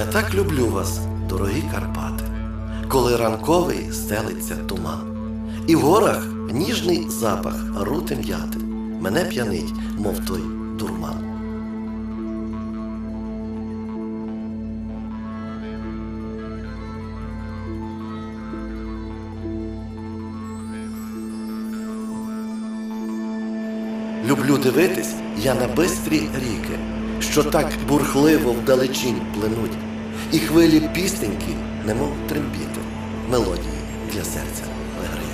Я так люблю вас, дорогі Карпати, коли ранковий стелиться туман, і в горах ніжний запах рути м'яти мене п'янить, мов той дурман. Люблю дивитись я на бистрі ріки, що так бурхливо вдалечінь плинуть, і хвилі пістеньки, немов трембіти, мелодії для серця виграють.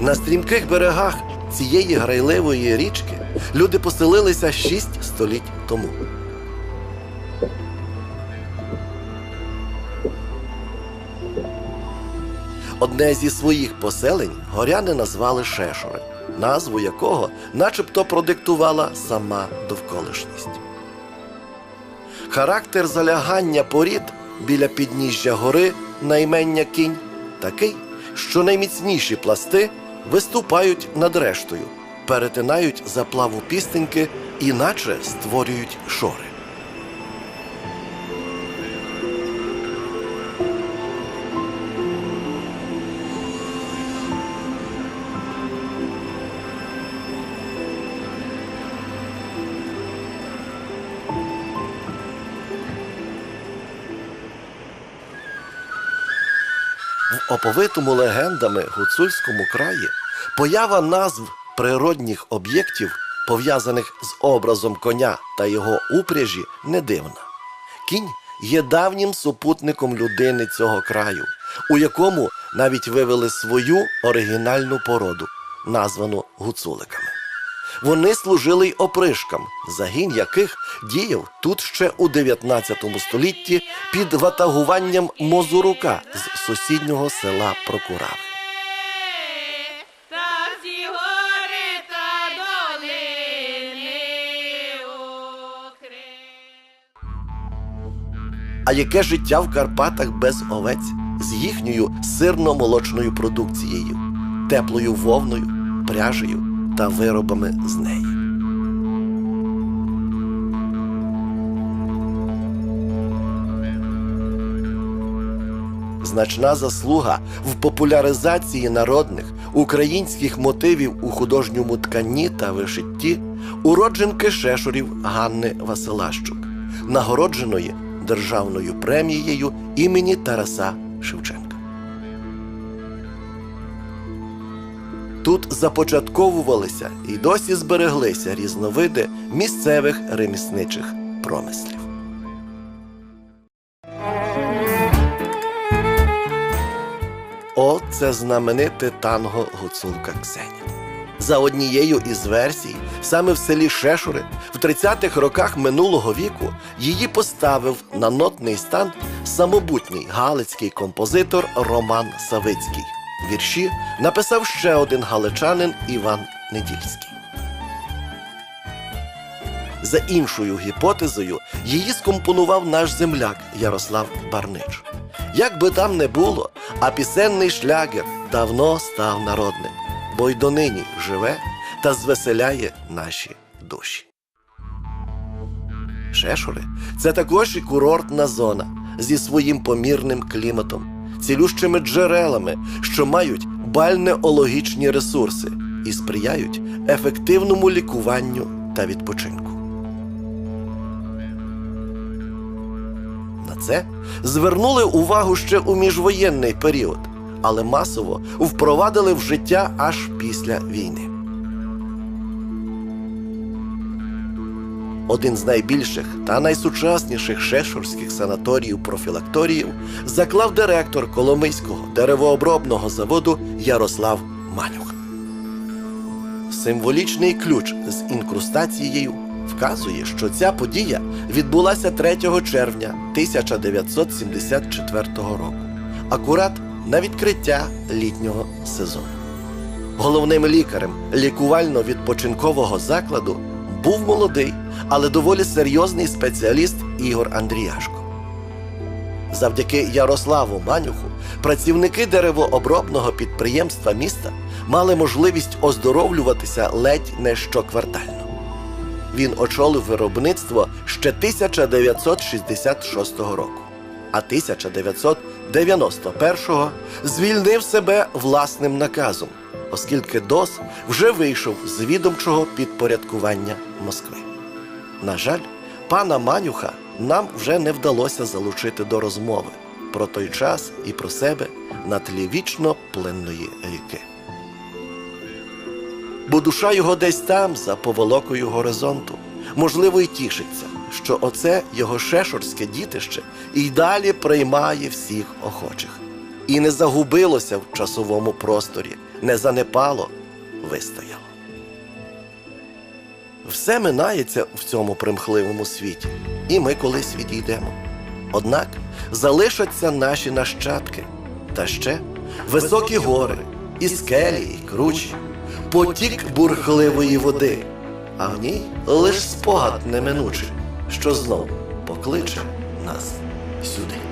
На стрімких берегах цієї грайливої річки люди поселилися шість століть тому. Одне зі своїх поселень горяни назвали Шешури, назву якого начебто продиктувала сама довколишність. Характер залягання порід біля підніжжя гори на імення кінь такий, що найміцніші пласти виступають над рештою, перетинають заплаву пістеньки і наче створюють шори. Оповитому легендами гуцульському краї поява назв природних об'єктів, пов'язаних з образом коня та його упряжі, не дивна. Кінь є давнім супутником людини цього краю, у якому навіть вивели свою оригінальну породу, названу гуцуликами. Вони служили й опришкам, загін яких діяв тут ще у 19 столітті під ватагуванням Мозурука з сусіднього села Прокурави. А яке життя в Карпатах без овець з їхньою сирно-молочною продукцією, теплою вовною, пряжею та виробами з неї? Значна заслуга в популяризації народних українських мотивів у художньому тканні та вишитті уродженки Шешурів Ганни Василащук, нагородженої державною премією імені Тараса Шевченка. Тут започатковувалися і досі збереглися різновиди місцевих ремісничих промислів. О, це знамените танго гуцулка Ксеня. За однією із версій, саме в селі Шешури в 30-х роках минулого віку її поставив на нотний стан самобутній галицький композитор Роман Савицький. Вірші написав ще один галичанин Іван Недільський. За іншою гіпотезою, її скомпонував наш земляк Ярослав Барнич. Як би там не було, а пісенний шлягер давно став народним, бо й донині живе та звеселяє наші душі. Шешури це також і курортна зона зі своїм помірним кліматом, цілющими джерелами, що мають бальнеологічні ресурси, і сприяють ефективному лікуванню та відпочинку. На це звернули увагу ще у міжвоєнний період, але масово впровадили в життя аж після війни. Один з найбільших та найсучасніших шешурських санаторіїв-профілакторіїв заклав директор Коломийського деревообробного заводу Ярослав Манюх. Символічний ключ з інкрустацією вказує, що ця подія відбулася 3 червня 1974 року, акурат на відкриття літнього сезону. Головним лікарем лікувально-відпочинкового закладу був молодий, але доволі серйозний спеціаліст Ігор Андріяшко. Завдяки Ярославу Манюху працівники деревообробного підприємства міста мали можливість оздоровлюватися ледь не щоквартально. Він очолив виробництво ще 1966 року, а 1991 звільнив себе власним наказом, оскільки ДОС вже вийшов з відомчого підпорядкування Москви. На жаль, пана Манюха нам вже не вдалося залучити до розмови про той час і про себе на тлі вічно пленної ріки. Бо душа його десь там, за поволокою горизонту, можливо, й тішиться, що оце його шешорське дітище і далі приймає всіх охочих. І не загубилося в часовому просторі, не занепало, вистояло. Все минається в цьому примхливому світі, і ми колись відійдемо. Однак залишаться наші нащадки, та ще високі гори, і скелі, і кручі, потік бурхливої води, а в ній лиш спогад неминучий, що знов покличе нас сюди.